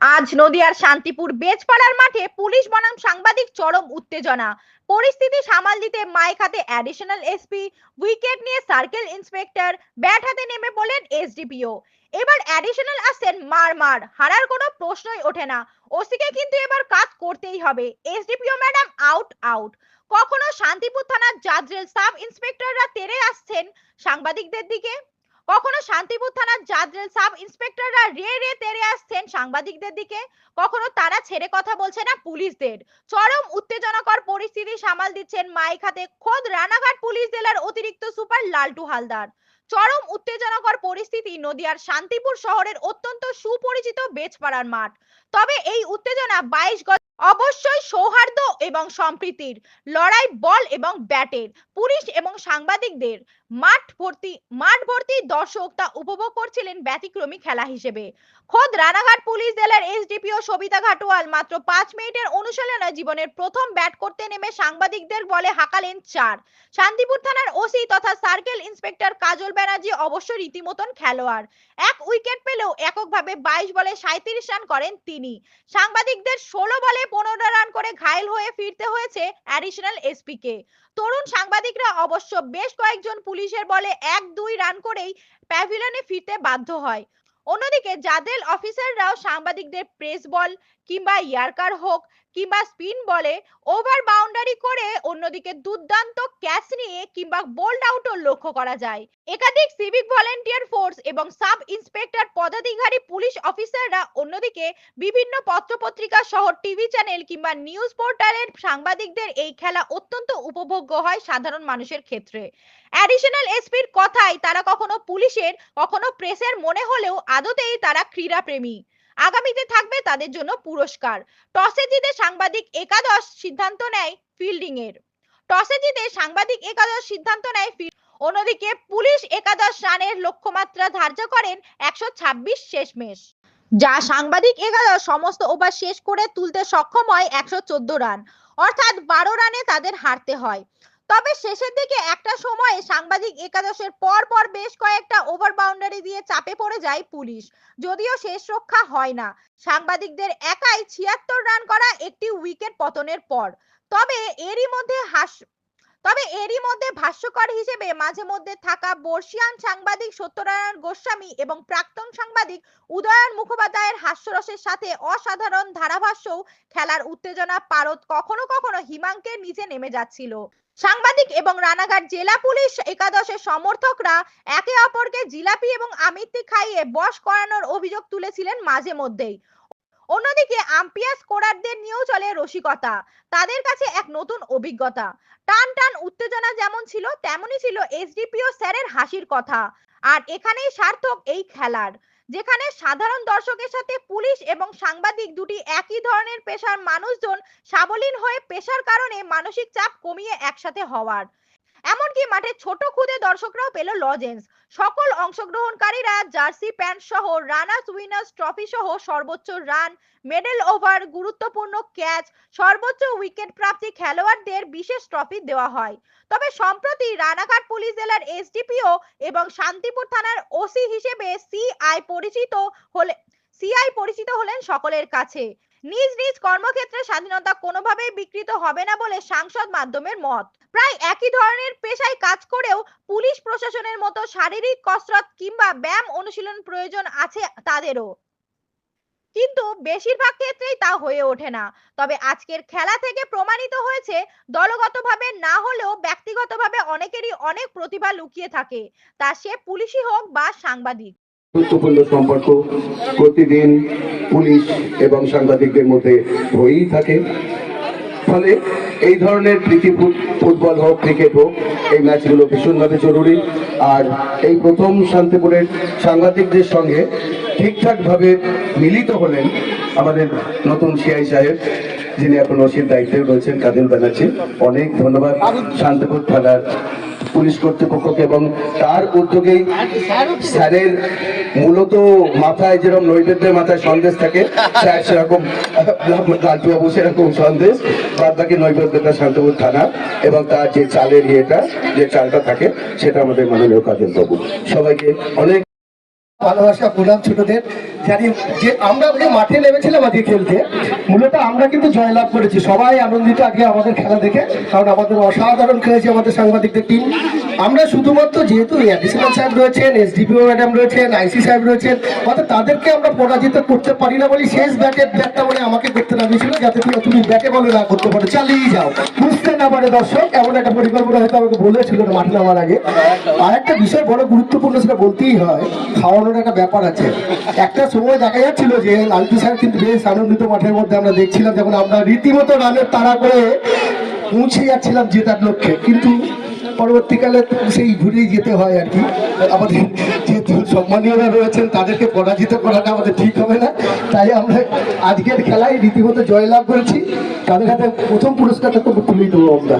আজ নদিয়ার শান্তিপুর বেজপাড়ার মাঠে পুলিশ বনাম সাংবাদিক চরম উত্তেজনা। পরিস্থিতি সামাল দিতে মাইক হাতে অ্যাডিশনাল এসপি উইকেট নিয়ে সার্কেল ইন্সপেক্টর ব্যাট হাতে নেমে বলেন এসডিপিও এবার অ্যাডিশনাল আসছেন মার মার, হারার কোনো প্রশ্নই ওঠে না। ওসিকে কিন্তু এবার কাজ করতেই হবে। এসডিপিও ম্যাডাম আউট আউট কখনো শান্তিপুর থানার জাজরেল সাব ইন্সপেক্টররা তেড়ে আসছেন সাংবাদিকদের দিকে? কখনো শান্তিপুর থানার জাদ্রেল সাব ইন্সপেক্টররা রে রে তেড়ে আসছেন সাংবাদিকদের দিকে? কখনো তারা ছেড়ে কথা বলছে না পুলিশদের? চরম উত্তেজনাকর পরিস্থিতি সামাল দিচ্ছেন মাইক হাতে খোদ রানাঘাট পুলিশ জেলার অতিরিক্ত সুপার লালটু হালদার। চরম উত্তেজনাকর পরিস্থিতি নদিয়ার শান্তিপুর শহরের অত্যন্ত সুপরিচিত বেজপাড়ার মাঠ। তবে এই উত্তেজনা বাইশ গজ অবশ্যই সৌহার্দ্য এবং সম্প্রীতির। লড়াই বল এবং ব্যাটের, পুলিশ এবং সাংবাদিকদের। মাঠ ভর্তি মাঠ ভর্তি দর্শক তা উপভোগ করছিলেন ব্যতিক্রমী খেলা হিসেবে। খোদ রানাঘাট পুলিশ জেলার এসডিপিও সবিতা ঘাটোয়াল মাত্র পাঁচ মিনিটের অনুশীলনে জীবনের প্রথম ব্যাট করতে নেমে সাংবাদিকদের বলে হাঁকালেন চার। শান্তিপুর থানার ওসি তথা সার্কেল ইন্সপেক্টর কাজল ব্যানার্জি অবশ্য রীতিমতন খেলোয়াড়। এক উইকেট পেলেও এককভাবে বাইশ বলে সাঁত্রিশ রান করেন তিনি। সাংবাদিকদের ষোলো বলে পনেরো রান করে ঘায়েল হয়ে ফিরতে হয়েছে অ্যাডিশনাল এসপি কে তরুণ সাংবাদিকরা অবশ্য বেশ কয়েকজন পুলিশের বলে এক দুই রান করেই প্যাভিলনে ফিরতে বাধ্য হয়। অন্যদিকে যাদের অফিসাররাও সাংবাদিকদের প্রেস বল কিংবা ইয়ার্কার হোক কিংবা স্পিন বলে ওভার বাউন্ডারি করে অন্যদিকে দুর্দান্ত ক্যাচ নিয়ে কিংবা বোল্ড আউটও লক্ষ্য করা যায়। একাধিক সিভিক ভলেন্টিয়ার ফোর্স এবং সাব ইন্সপেক্টর পদাধিকারী পুলিশ অফিসাররা অন্যদিকে বিভিন্ন পত্রপত্রিকা সহ টিভি চ্যানেল কিংবা নিউজ পোর্টালের সাংবাদিকদের এই খেলা অত্যন্ত উপভোগ্য হয় সাধারণ মানুষের ক্ষেত্রে। অ্যাডিশনাল এসপির কথায় তারা কখনো পুলিশের, কখনো প্রেসের মনে হলেও আদতেই তারা ক্রীড়াপ্রেমী। আগামীতে থাকবে তাদের জন্য পুরস্কার। টসে জিতে সাংবাদিক একাদশ সিদ্ধান্ত নেয় ফিল্ডিং এর। টসে জিতে সাংবাদিক একাদশ সিদ্ধান্ত নেয় অন্যদিকে পুলিশ একাদশ রানের লক্ষ্যমাত্রা ধার্য করেন একশো ছাব্বিশ শেষমেশ। যা সাংবাদিক একাদশ সমস্ত ওভার শেষ করে তুলতে সক্ষম হয় একশো চোদ্দ রান। অর্থাৎ বারো রানে তাদের হারতে হয়। তবে শেষের দিকে একটা সময়ে সাংবাদিক একাদশের পর পর বেশ কয়েকটা ওভার বাউন্ডারি দিয়ে চাপে পড়ে যায় পুলিশ। যদিও শেষ রক্ষা হয় না। সাংবাদিকদের একাই ছিয়াত্তর রান করা একটি উইকেট পতনের পর। তবে এরই মধ্যে হাস, তবে এরই মধ্যে ভাষ্যকর হিসেবে মাঝে মধ্যে থাকা বর্ষিয়ান সাংবাদিক সত্যনারায়ণ গোস্বামী এবং প্রাক্তন সাংবাদিক উদয়ন মুখোপাধ্যায়ের হাস্যরসের সাথে অসাধারণ ধারাভাষ্যও খেলার উত্তেজনা পারদ কখনো কখনো হিমাঙ্কের নিচে নেমে যাচ্ছিল। সাংবাদিক এবং রানাঘাট জেলা পুলিশ একাদশের সমর্থকরা একে অপরকে জিলাপি এবং আমিত্তি খাইয়ে বশ করানোর অভিযোগ তুলেছিলেন মাঝে মধ্যেই। অন্যদিকে আম্পিয়ার স্কোরারদের নিয়েও চলে রসিকতা, তাদের কাছে এক নতুন অভিজ্ঞতা। টান টান উত্তেজনা যেমন ছিল, তেমনই ছিল এসডিপিও স্যারের হাসির কথা। আর এখানেই সার্থক এই খেলার। যেখানে সাধারণ দর্শকের সাথে পুলিশ এবং সাংবাদিক দুটি একই ধরনের পেশার মানুষজন সাবলীন হয়ে পেশার কারণে মানসিক চাপ কমিয়ে একসাথে হওয়ার। এমনকি মাঠে ছোট খুদে দর্শকরাও পেল লজেন্স সকল অংশগ্রহণকারীরা জার্সি প্যান্ট সহ, রানার্স উইনার্স ট্রফি সহ সর্বোচ্চ রান মেডেল ওভার গুরুত্বপূর্ণ ক্যাচ সর্বোচ্চ উইকেট প্রাপ্তি খেলোয়াড়দের বিশেষ ট্রফি দেওয়া হয়। তবে সম্প্রতি রানাঘাট পুলিশ জেলার এসডিপিও এবং শান্তিপুর থানার ওসি হিসেবে সিআই পরিচিত হলে সিআই পরিচিত হলেন সকলের কাছে। নিজ নিজ কর্মক্ষেত্রে স্বাধীনতা কোনোভাবেই বিকৃত হবে না বলে সাংসদ মাধ্যমের মত। প্রায় একই ধরনের পেশায় কাজ করেও পুলিশ প্রশাসনের মতো শারীরিক কসরত কিংবা ব্যায়াম অনুশীলন প্রয়োজন আছে তাদেরও। কিন্তু বেশিরভাগ ক্ষেত্রেই তা হয়ে ওঠে না। তবে আজকের খেলা থেকে প্রমাণিত হয়েছে, দলগতভাবে না হলেও ব্যক্তিগতভাবে অনেকেরই অনেক প্রতিভা লুকিয়ে থাকে। তা সে পুলিশই হোক বা সাংবাদিক। গুরুত্বপূর্ণ সম্পর্ক, প্রতিদিন পুলিশ এবং সাংবাদিকদের মধ্যে হয়েই থাকে। ফলে এই ধরনের প্রীতি ফুটবল হোক, ক্রিকেট হোক, এই ম্যাচগুলো ভীষণভাবে জরুরি। আর এই প্রথম শান্তিপুরের সাংবাদিকদের সঙ্গে ঠিকঠাকভাবে মিলিত হলেন আমাদের নতুন সিআই সাহেব। যিনি এখন ওসির দায়িত্বে রয়েছেন কাদিল ব্যানার্জি, অনেক ধন্যবাদ শান্তিপুর থানার পুলিশ কর্তৃপক্ষকে এবং তার উদ্যোগেই স্যারের মূলত মাথায় যেরকম নৈবেদ্যের মাথায় সন্দেশ থাকে, স্যার সেরকম, লালটুবাবু সেরকম সন্দেশ, বাদ বাকি নৈবেদ্যটা শান্তপুর থানা এবং তার যে চালের ইয়েটা, যে চালটা থাকে, সেটা আমাদের মাননীয় কাজল বাবু। সবাইকে অনেক ভালোবাসা, প্রণাম ছোটদের। জানি, যে আমরা মাঠে নেমেছিলাম আজকে খেলতে, মূলত আমরা কিন্তু জয়লাভ করেছি। সবাই আনন্দিত আজকে আমাদের খেলা দেখে, কারণ আমাদের অসাধারণ খেলেছে আমাদের সাংবাদিকদের টিম আমরা শুধুমাত্র যেহেতু অ্যাডিশনাল সাহেব রয়েছেন এসডিপিও ম্যাডাম রয়েছেন আইসি সাহেব রয়েছেন, অর্থাৎ তাদেরকে আমরা পরাজিত করতে পারি না বলি শেষ ব্যাটে ব্যাটটা বলে আমাকে করতে নামিয়েছিল যাতে তুমি ব্যাটে বলে না করতে পারো। চালিয়ে যাও। বুঝতে না পারে দর্শক, এমন একটা পরিকল্পনা হয়তো আমাকে বলেছিল মাঠে নামার আগে। আর একটা বিষয় বড় গুরুত্বপূর্ণ সেটা বলতেই হয়, খাওয়ানোর একটা ব্যাপার আছে। একটা সময় দেখা যাচ্ছিল যে লালটু স্যার কিন্তু বেশ আনন্দিত মাঠের মধ্যে আমরা দেখছিলাম যখন আমরা রীতিমতো রানের তাড়া করে পৌঁছে যাচ্ছিলাম জেতার লক্ষ্যে। কিন্তু পরবর্তীকালে সেই ঘুরেই যেতে হয় আর কি। আমাদের যেহেতু সম্মানীয়রা রয়েছেন, তাদেরকে পরাজিত করাটা আমাদের ঠিক হবে না। তাই আমরা আজকের খেলায় রীতিমতো জয়লাভ করেছি। তাদের হাতে প্রথম পুরস্কারটা তো তুলেই দেবো আমরা।